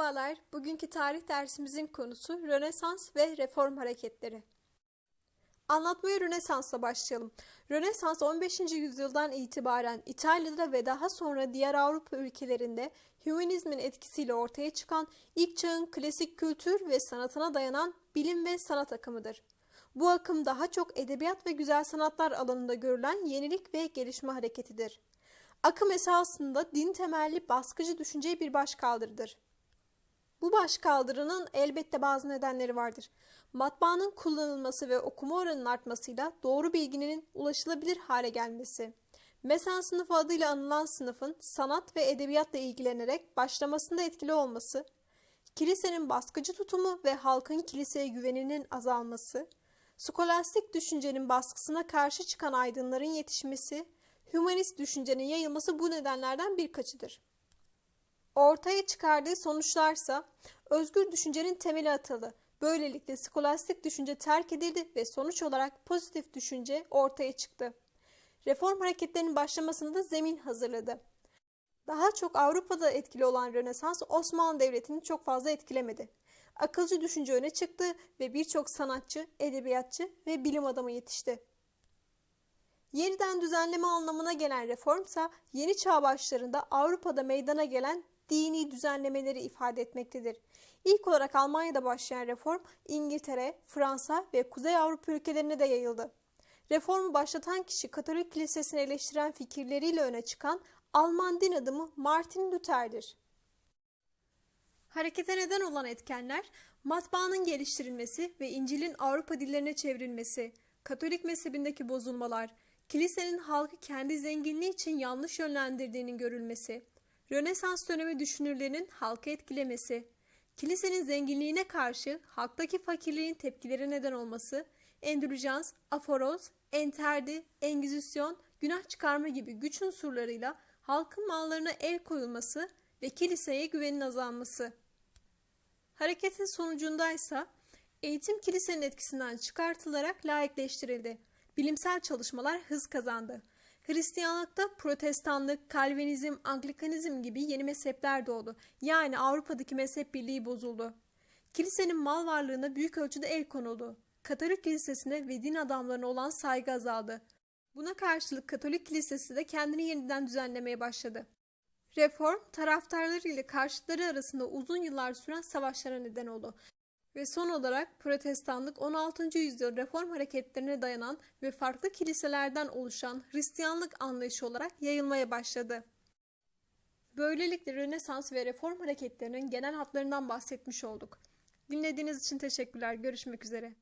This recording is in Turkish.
Merhabalar. Bugünkü tarih dersimizin konusu Rönesans ve Reform hareketleri. Anlatmaya Rönesans'la başlayalım. Rönesans 15. yüzyıldan itibaren İtalya'da ve daha sonra diğer Avrupa ülkelerinde Hümanizmin etkisiyle ortaya çıkan ilk çağın klasik kültür ve sanatına dayanan bilim ve sanat akımıdır. Bu akım daha çok edebiyat ve güzel sanatlar alanında görülen yenilik ve gelişme hareketidir. Akım esasında din temelli baskıcı düşünceye bir başkaldırıdır. Bu başkaldırının elbette bazı nedenleri vardır. Matbaanın kullanılması ve okuma oranının artmasıyla doğru bilginin ulaşılabilir hale gelmesi. Mesen sınıfı adıyla anılan sınıfın sanat ve edebiyatla ilgilenerek başlamasında etkili olması, kilisenin baskıcı tutumu ve halkın kiliseye güveninin azalması, skolastik düşüncenin baskısına karşı çıkan aydınların yetişmesi, hümanist düşüncenin yayılması bu nedenlerden birkaçıdır. Ortaya çıkardığı sonuçlarsa özgür düşüncenin temeli atıldı. Böylelikle skolastik düşünce terk edildi ve sonuç olarak pozitif düşünce ortaya çıktı. Reform hareketlerinin başlamasında da zemin hazırladı. Daha çok Avrupa'da etkili olan Rönesans Osmanlı Devleti'ni çok fazla etkilemedi. Akılcı düşünce öne çıktı ve birçok sanatçı, edebiyatçı ve bilim adamı yetişti. Yeniden düzenleme anlamına gelen reformsa yeni çağ başlarında Avrupa'da meydana gelen dini düzenlemeleri ifade etmektedir. İlk olarak Almanya'da başlayan reform İngiltere, Fransa ve Kuzey Avrupa ülkelerine de yayıldı. Reformu başlatan kişi Katolik Kilisesi'ni eleştiren fikirleriyle öne çıkan Alman din adamı Martin Luther'dir. Harekete neden olan etkenler matbaanın geliştirilmesi ve İncil'in Avrupa dillerine çevrilmesi, Katolik mezhebindeki bozulmalar, kilisenin halkı kendi zenginliği için yanlış yönlendirdiğinin görülmesi, Rönesans dönemi düşünürlerinin halkı etkilemesi, kilisenin zenginliğine karşı halktaki fakirliğin tepkileri neden olması, endülüjans, aforoz, enterdi, engizisyon, günah çıkarma gibi güç unsurlarıyla halkın mallarına el koyulması ve kiliseye güvenin azalması. Hareketin sonucundaysa eğitim kilisenin etkisinden çıkartılarak laikleştirildi. Bilimsel çalışmalar hız kazandı. Hristiyanlıkta protestanlık, kalvinizm, anglikanizm gibi yeni mezhepler doğdu. Yani Avrupa'daki mezhep birliği bozuldu. Kilisenin mal varlığına büyük ölçüde el konuldu. Katolik kilisesine ve din adamlarına olan saygı azaldı. Buna karşılık Katolik kilisesi de kendini yeniden düzenlemeye başladı. Reform, taraftarları ile karşıtları arasında uzun yıllar süren savaşlara neden oldu. Ve son olarak protestanlık 16. yüzyıl reform hareketlerine dayanan ve farklı kiliselerden oluşan Hristiyanlık anlayışı olarak yayılmaya başladı. Böylelikle Rönesans ve reform hareketlerinin genel hatlarından bahsetmiş olduk. Dinlediğiniz için teşekkürler. Görüşmek üzere.